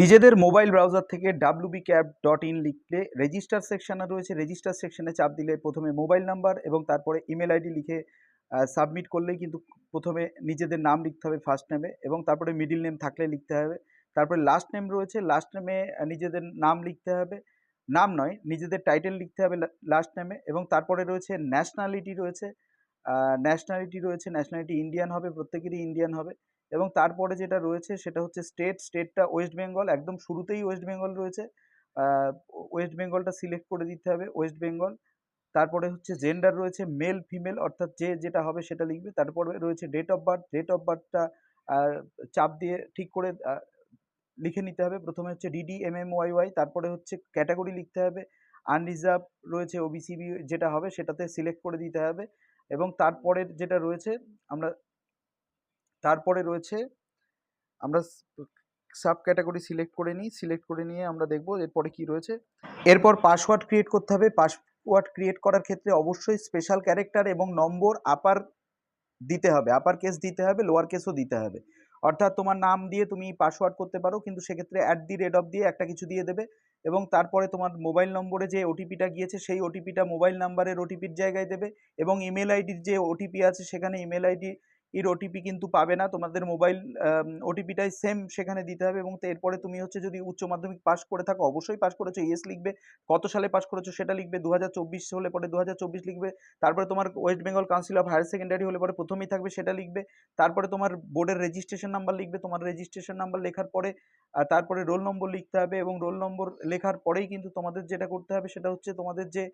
নিজেদের mobile browser থেকে W B cab dot in লিখলে রেজিস্টার সেকশানে রয়েছে রেজিস্টার সেকশনে চাপ দিলে প্রথমে মোবাইল নাম্বার এবং তারপরে ইমেল আইডি লিখে সাবমিট করলেই কিন্তু প্রথমে নিজেদের নাম লিখতে হবে ফার্স্ট নেমে এবং তারপরে মিডিল নেম থাকলে লিখতে হবে। তারপরে লাস্ট নেম রয়েছে লাস্ট নেমে নিজেদের নাম লিখতে হবে। নাম নয়, নিজেদের টাইটেল লিখতে হবে লাস্ট নেমে এবং তারপরে রয়েছে ন্যাশনালিটি রয়েছে। ন্যাশনালিটি রয়েছে ন্যাশনালিটি ইন্ডিয়ান হবে, প্রত্যেকেরই ইন্ডিয়ান হবে। এবং তারপরে যেটা রয়েছে সেটা হচ্ছে স্টেট স্টেটটা ওয়েস্ট বেঙ্গল একদম শুরুতেই ওয়েস্ট বেঙ্গল রয়েছে। ওয়েস্ট বেঙ্গলটা সিলেক্ট করে দিতে হবে ওয়েস্ট বেঙ্গল তারপরে হচ্ছে জেন্ডার রয়েছে মেল ফিমেল অর্থাৎ যে যেটা হবে সেটা লিখবে। তারপরে রয়েছে date of birth date of বার্থটা চাপ দিয়ে ঠিক করে লিখে নিতে হবে। প্রথমে হচ্ছে DD M M Y Y তারপরে হচ্ছে ক্যাটাগরি লিখতে হবে। আনরিজার্ভ রয়েছে ওবিসিবি যেটা হবে সেটাতে সিলেক্ট করে দিতে হবে। এবং তারপরের যেটা রয়েছে, আমরা তারপরে রয়েছে আমরা সাব ক্যাটাগরি সিলেক্ট করে নিই সিলেক্ট করে নিয়ে আমরা দেখব এরপরে কি রয়েছে। এরপর পাসওয়ার্ড ক্রিয়েট করতে হবে। পাসওয়ার্ড ক্রিয়েট করার ক্ষেত্রে অবশ্যই স্পেশাল ক্যারেক্টার এবং নম্বর আপার দিতে হবে। আপার কেস দিতে হবে লোয়ার কেসও দিতে হবে। অর্থাৎ তোমার নাম দিয়ে তুমি পাসওয়ার্ড করতে পারো, কিন্তু সেক্ষেত্রে অ্যাট দি রেট অফ দিয়ে একটা কিছু দিয়ে দেবে এবং তারপরে তোমার মোবাইল নম্বরে যে ওটিপিটা গিয়েছে, সেই ওটিপিটা মোবাইল নাম্বারের ওটিপির জায়গায় দেবে এবং ইমেল আইডির যে ওটিপি আছে, সেখানে ইমেল আইডি এর ওটিপি কিন্তু পাবে না। তোমাদের মোবাইল ওটিপিটাই সেম সেখানে দিতে হবে এবং এরপরে তুমি হচ্ছে যদি উচ্চ মাধ্যমিক পাস করে থাকো, অবশ্যই পাস করেছ ইয়েস লিখবে। কত সালে পাস করেছ সেটা লিখবে দু হাজার চব্বিশ হলে পরে দু হাজার চব্বিশ লিখবে। তারপরে তোমার West Bengal council of higher secondary হলে পরে প্রথমেই থাকবে, সেটা লিখবে। তারপরে তোমার বোর্ডের রেজিস্ট্রেশন নাম্বার লিখবে। তোমার রেজিস্ট্রেশন নাম্বার লেখার পরে তারপরে রোল নম্বর লিখতে হবে এবং রোল নম্বর লেখার পরেই কিন্তু তোমাদের যেটা করতে হবে সেটা হচ্ছে তোমাদের যে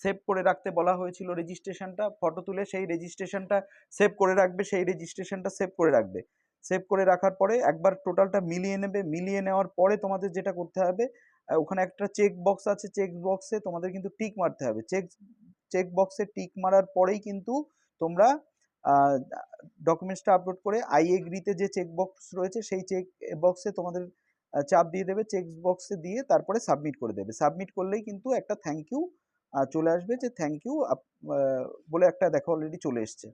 সেভ করে রাখতে বলা হয়েছিল রেজিস্ট্রেশনটা ফটো তুলে সেই রেজিস্ট্রেশনটা সেভ করে রাখবে, সেই রেজিস্ট্রেশনটা সেভ করে রাখবে। সেভ করে রাখার পরে একবার টোটালটা মিলিয়ে নেবে। মিলিয়ে নেওয়ার পরে তোমাদের যেটা করতে হবে ওখানে একটা চেক বক্স আছে। চেক বক্সে তোমাদের কিন্তু টিক মারতে হবে। চেক চেক বক্সে টিক মারার পরেই কিন্তু তোমরা ডকুমেন্টসটা আপলোড করে আই এগ্রিতে যে চেক বক্স রয়েছে, সেই চেক বক্সে তোমাদের চাপ দিয়ে দেবে চেক বক্সে দিয়ে তারপরে সাবমিট করে দেবে। সাবমিট করলেই কিন্তু একটা থ্যাংক ইউ চলে আসবে যে থ্যাংক ইউ বলে একটা দেখো অলরেডি চলে এসছে।